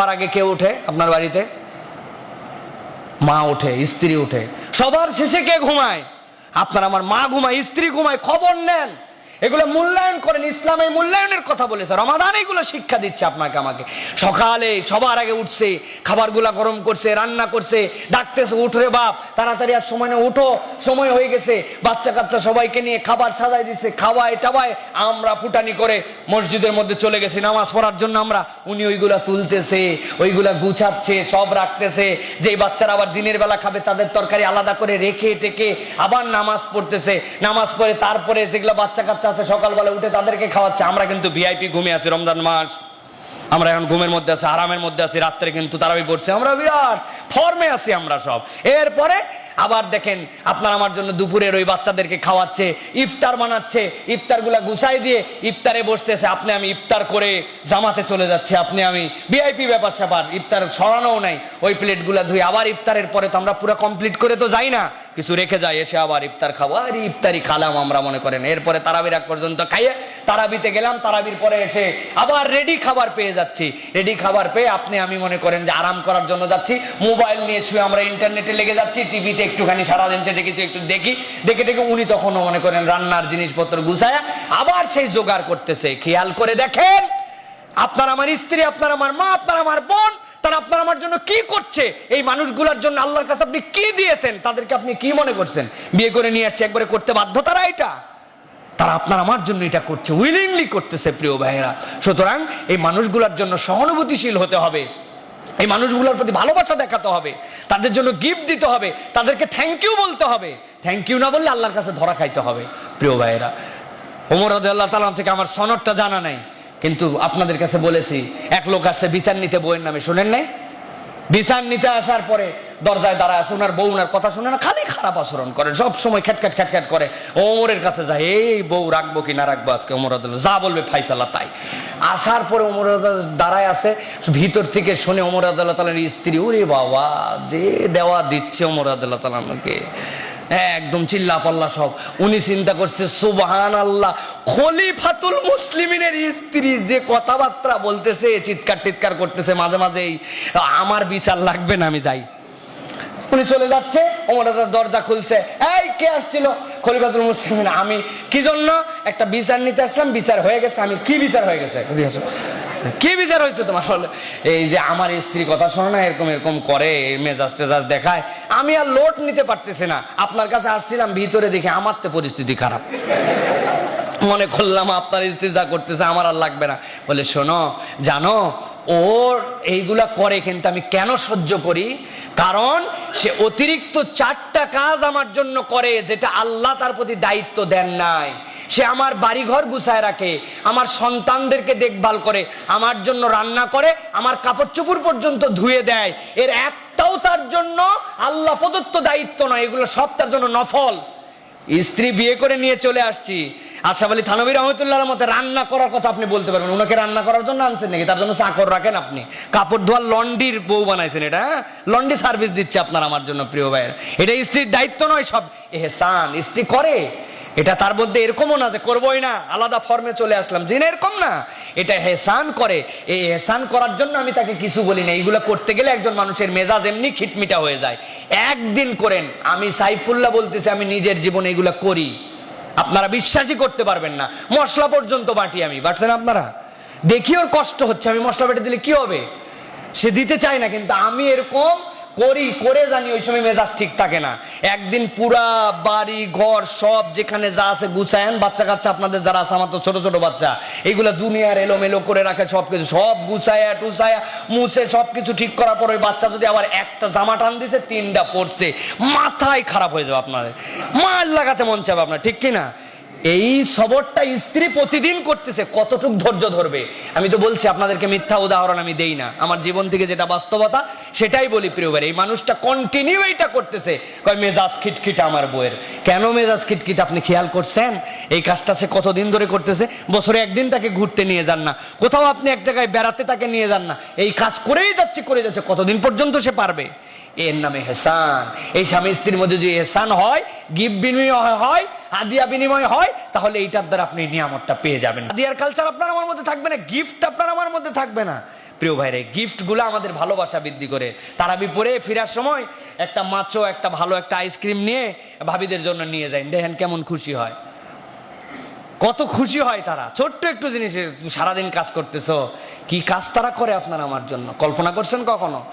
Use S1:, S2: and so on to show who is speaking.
S1: সবার আগে কে উঠে আপনার বাড়িতে? মা উঠে, স্ত্রী উঠে। সবার শেষে কে ঘুমায়? আপনার আমার মা ঘুমায়, স্ত্রী ঘুমায়, খবর নেন। এগুলো মূল্যায়ন করেন, ইসলাম মূল্যায়নের কথা বলেছে, রমাদান এগুলো শিক্ষা দিচ্ছে আপনাকে, আমাকে। সকালে সবার আগে উঠছে, খাবারগুলা গরম করছে, রান্না করছে, ডাকতেছে উঠরে বাপ, তাড়াতাড়ি আর সময় না উঠো, সময় হয়ে গেছে। বাচ্চা কাচ্চা সবাইকে নিয়ে খাবার সাজাই দিচ্ছে, খাওয়ায় টাবায় আমরা ফুটানি করে মসজিদের মধ্যে চলে গেছি, নামাজ পড়ার জন্য আমরা, উনি ওইগুলা তুলতেছে, ওইগুলা গুছাচ্ছে, সব রাখতেছে, যেই বাচ্চারা আবার দিনের বেলা খাবে, তাদের তরকারি আলাদা করে রেখে টেকে আবার নামাজ পড়তেছে। নামাজ পড়ে তারপরে যেগুলো বাচ্চা কাচ্চা আছে, সকালবেলা উঠে তাদেরকে খাওয়াচ্ছে। আমরা কিন্তু ভিআইপি ঘুমিয়ে আছি রমজান মাস। আমরা এখন ঘুমের মধ্যে আছি, আরামের মধ্যে আছি, রাত্রে কিন্তু তারাবি পড়ছে। আমরা বিরাট ফর্মে আছি আমরা সব। এরপরে আবার দেখেন, আপনার আমার জন্য দুপুরের ওই বাচ্চাদেরকে খাওয়াচ্ছে, ইফতার বানাচ্ছে, ইফতারগুলা গুছাই দিয়ে ইফতারে বসতেছে। আপনি আমি ইফতার করে জামাতে চলে যাচ্ছি, আপনি আমি ভিআইপি ব্যাপার স্যাপার, ইফতার সরানোও নাই। ওই প্লেটগুলা ধুই আবার ইফতারের পরে তো আমরা পুরো কমপ্লিট করে তো যাই না। কিছু রেখে যায়, এসে আবার ইফতার খাব। আর ইফতারি খালাম আমরা মনে করেন। এরপরে তারাবির এক পর্যন্ত খাইয়ে তারাবিতে গেলাম, তারাবির পরে এসে আবার রেডি খাবার পেয়ে যাচ্ছি। রেডি খাবার পেয়ে আপনি, আমি মনে করেন যে আরাম করার জন্য যাচ্ছি। মোবাইল নিয়ে শুয়ে আমরা ইন্টারনেটে লেগে যাচ্ছি, টিভিতে একটুখানি সারাদিন সেটা কিছু একটু দেখি। দেখে দেখে উনি তখনও মনে করেন রান্নার জিনিসপত্র গুছায় আবার সেই জোগাড় করতেছে। খেয়াল করে দেখেন, আপনার আমার স্ত্রী, আপনার আমার মা, আপনার আমার বোন তারা আপনার আমার জন্য কি করছে? এই মানুষগুলোর জন্য আল্লাহর কাছে আপনি কি দিয়েছেন? তাদেরকে আপনি কি মনে করছেন? বিয়ে করে নিয়ে আসছে, একবারে করতে বাধ্য তারা এটা। তারা আপনার আমার জন্য এটা করছে উইলিংলি করতেছে, প্রিয় ভাইয়েরা। সুতরাং এই মানুষগুলোর জন্য সহানুভূতিশীল হতে হবে। এই মানুষগুলোর প্রতি ভালোবাসা দেখাতে হবে। তাদের জন্য গিফট দিতে হবে। তাদেরকে থ্যাংক ইউ বলতে হবে। থ্যাংক ইউ না বললে আল্লাহর কাছে ধরা খাইতে হবে। প্রিয় ভাইয়েরা, ওমর আল্লাহ তালা থেকে আমার সনদটা জানা নাই। কিন্তু আপনাদের কাছে বলেছি, এক লোক আসছে বিচার নিতে বইয়ের নামে, শোনেন নাই? বিচার নিতে আসার পরে দরজায় দাঁড়ায় আছে, ওনার বউ, ওনার কথা শুনে না, খালি খারাপ আচরণ করে, সব সময় খ্যাটখ্যাট খ্যাটখ্যাট করে। ওমরের কাছে যায়, এই বউ, রাখব কি না রাখব আজকে? ওমর যা বলবে ফাইসালা তাই। আসার পরে ওমর দাঁড়ায় আছে, ভিতর থেকে শুনে ওমর আদালত স্ত্রী, ওরে বাবা, যে দেওয়া দিচ্ছে ওমর আদালত আমাকে একদম চিল্লা পাল্লা সব। উনি চিন্তা করছে সুবহান আল্লাহ খলিফাতুল মুসলিমিনের স্ত্রী যে কথাবার্তা বলতেছে, চিৎকার টিৎকার করতেছে মাঝে মাঝেই, আমার বিচার লাগবে না, আমি যাই। উনি চলে যাচ্ছে, ওমর দরজা খুলছে। এই, কে আসছিল? খলিফাতুল মুসলিমিন। আমি, কি জন্য? একটা বিচার নিতে আসলাম, বিচার হয়ে গেছে, আমি কি বিচার হয়ে গেছে? কি বিচার হয়েছে তোমার বলে এই যে আমার স্ত্রী কথা শোনো না, এরকম এরকম করে মেজাজ টেজাজ দেখায়, আমি আর লোড নিতে পারতেছি না। আপনার কাছে আসছিলাম, ভিতরে দেখে আমার তো পরিস্থিতি খারাপ। মনে করলাম আপনার যা করতেছে আমার আর লাগবে না। বলে, শোনো, জানো, ওর এইগুলা করে কিন্তু আমি কেন সহ্য করি? কারণ সে অতিরিক্ত চারটা কাজ আমার জন্য করে যেটা আল্লাহ তার প্রতি দায়িত্ব দেন নাই। সে আমার বাড়িঘর গুছায় রাখে, আমার সন্তানদেরকে দেখভাল করে, আমার জন্য রান্না করে, আমার কাপড় চোপড় পর্যন্ত ধুয়ে দেয়। এর একটাও তার জন্য আল্লাহ প্রদত্ত দায়িত্ব নয়, এগুলো সব তার জন্য নফল। স্ত্রী বিয়ে করে নিয়ে চলে আসছি। আশাফ আলী থানবী রহমতুল্লাহর মতে রান্না করার কথা আপনি বলতে পারবেন। ওনাকে রান্না করার জন্য আনছেন নাকি? তার জন্য চাকর রাখেন আপনি। কাপড় ধোয়ার লন্ডির বউ বানাইছেন এটা হ্যাঁ? লন্ডি সার্ভিস দিচ্ছে আপনার আমার জন্য, প্রিয় ভাইয়ের। এটা স্ত্রীর দায়িত্ব নয় সব। এহসান, স্ত্রী করে। এটা তার মধ্যে এরকমও না যে করবোই না। আলাদা ফর্মে চলে আসলাম। জিন এরকম না। এটা হেসান করে। এই হেসান করার জন্য আমি তাকে কিছু বলি না। এইগুলো করতে গেলে একজন মানুষের মেজাজ এমনি খিটমিটা হয়ে যায়। একদিন করেন। আমি সাইফুল্লাহ বলতেছি, আমি নিজের জীবনে এগুলো করি। আপনারা বিশ্বাসই করতে পারবেন না। মশলা পর্যন্ত বাটি আমি বাটছেন আপনারা? দেখি ওর কষ্ট হচ্ছে, আমি মশলা বেটে দিলে কি হবে? সে দিতে চায় না, কিন্তু আমি এরকম করি, করে জানি ওই সময় মেজাজ ঠিক থাকে না। একদিন পুরা বাড়ি, ঘর, সব যেখানে যা আছে গুছায়েন বাচ্চা কাচ্চা আপনাদের যারা আছে, আমার তো ছোট ছোট বাচ্চা এইগুলো দুনিয়ার এলোমেলো করে রাখে সব কিছু সব গুছায়া, টুছায়া, মুছে সব কিছু ঠিক করার পর ওই বাচ্চা যদি আবার একটা জামা টান দিছে, তিনটা পড়ছে মাথায় খারাপ হয়ে যাবে আপনার মার লাগাতে মন চাবে আপনার, ঠিক কিনা? এই সবরটা স্ত্রী প্রতিদিন করতেছে, কতটুক ধৈর্য ধরবে? আমি তো বলছি, আপনাদেরকে মিথ্যা উদাহরণ আমি দেই না। আমার জীবন থেকে যেটা বাস্তবতা, সেটাই বলি প্রিয়বার এই মানুষটা কন্টিনিউ এইটা করতেছে। কয়, মেজাজ খিটখিটা আমার বইয়ের কেন মেজাজ খিটখিট? আপনি খেয়াল করছেন? এই কাজটা সে কতদিন ধরে করতেছে? বছরে একদিন তাকে ঘুরতে নিয়ে যান না। কোথাও আপনি এক জায়গায় বেড়াতে তাকে নিয়ে যান না। এই কাজ করেই যাচ্ছে, করে যাচ্ছে। কতদিন পর্যন্ত সে পারবে? এর নামে হেসান। এই স্বামী স্ত্রীর মধ্যে যে হেসান হয়, গিফট বিনিময় হয়, হাদিয়া বিনিময় হয় হয় তাহলে এইটার দ্বারা আপনি নিয়ামতটা পেয়ে যাবেন। দিয়ার কালচার আপনার আমার মধ্যে থাকবে না গিফট আপনার আমার মধ্যে থাকবে না। প্রিয় ভাইরে গিফটগুলো আমাদের ভালোবাসা বৃদ্ধি করে। তারাবি পরে ফেরার সময় একটা মাছও একটা ভালো একটা আইসক্রিম নিয়ে ভাবিদের জন্য নিয়ে যায় দেখেন কেমন খুশি হয়। কত খুশি হয় তারা। ছোট্ট একটু জিনিসের, সারাদিন কাজ করতেছ। কি কাজ তারা করে আপনার আমার জন্য? কল্পনা করছেন কখনো?